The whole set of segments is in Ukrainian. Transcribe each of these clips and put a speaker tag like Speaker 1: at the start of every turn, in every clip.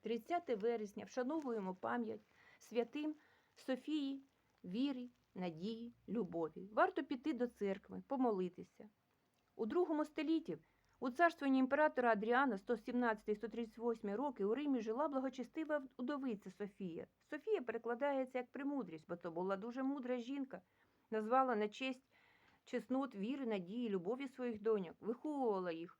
Speaker 1: 30 вересня вшановуємо пам'ять святим Софії, вірі, надії, любові. Варто піти до церкви, помолитися. У другому столітті у царствуванні імператора Адріана 117-138 роки у Римі жила благочестива удовиця Софія. Софія перекладається як премудрість, бо то була дуже мудра жінка, назвала на честь чеснот віри, надії, любові своїх доньок, виховувала їх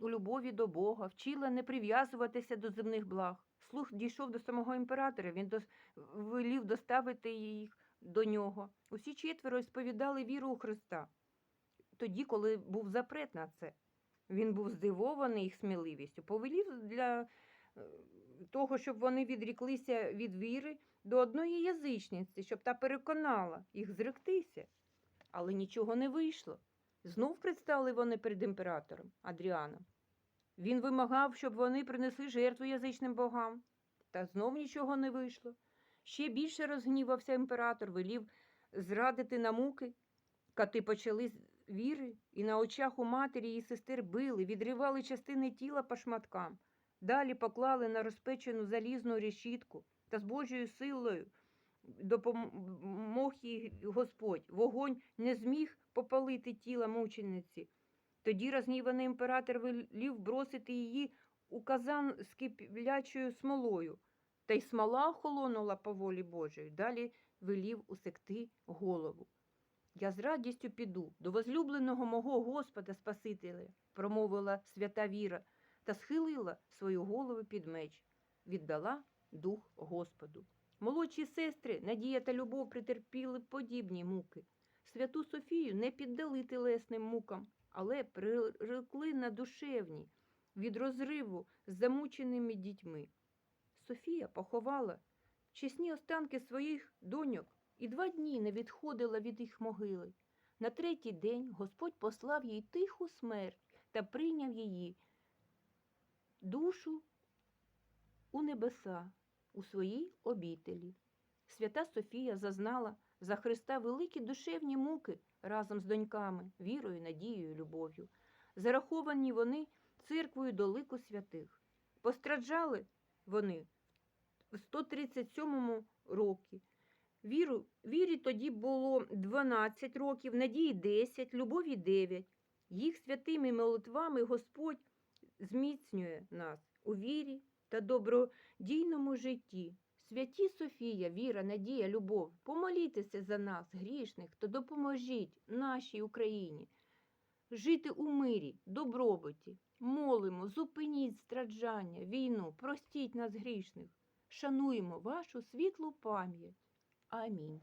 Speaker 1: у любові до Бога, вчила не прив'язуватися до земних благ. Слух дійшов до самого імператора, він дос... велів доставити їх до нього. Усі четверо сповідали віру у Христа. Тоді, коли був запрет на це, він був здивований їх сміливістю, повелів для е, того, щоб вони відріклися від віри до одної язичниці, щоб та переконала їх зректися. Але нічого не вийшло. Знов предстали вони перед імператором Адріаном. Він вимагав, щоб вони принесли жертву язичним богам, та знов нічого не вийшло. Ще більше розгнівався імператор, велів зрадити на муки. Кати почали віри, і на очах у матері і сестер били, відривали частини тіла по шматкам. Далі поклали на розпечену залізну решітку та з Божою силою допомог їй Господь. Вогонь не зміг попалити тіла мучениці. Тоді розгніваний імператор велів бросити її у казан з киплячою смолою, та й смола охолонула по волі Божої. Далі велів усекти голову. Я з радістю піду до возлюбленого мого Господа Спасителя, промовила свята Віра, та схилила свою голову під меч, віддала дух Господу. Молодші сестри, Надія та Любов притерпіли подібні муки. Святу Софію не піддали тілесним мукам, але прирекли на душевні від розриву з замученими дітьми. Софія поховала чесні останки своїх доньок і два дні не відходила від їх могили. На третій день Господь послав їй тиху смерть та прийняв її душу у небеса, у своїй обітелі. Свята Софія зазнала за Христа великі душевні муки разом з доньками, вірою, надією, любов'ю. Зараховані вони церквою до лику святих. Постраджали вони в 137 році. Віру, вірі тоді було 12 років, надії 10, любові 9. Їх святими молитвами Господь зміцнює нас у вірі та добродійному житті. Святі Софія, віра, надія, любов, помолітеся за нас, грішних, та допоможіть нашій Україні жити у мирі, добробуті. Молимо, зупиніть страждання, війну, простіть нас грішних. Шануємо вашу світлу пам'ять. Амінь.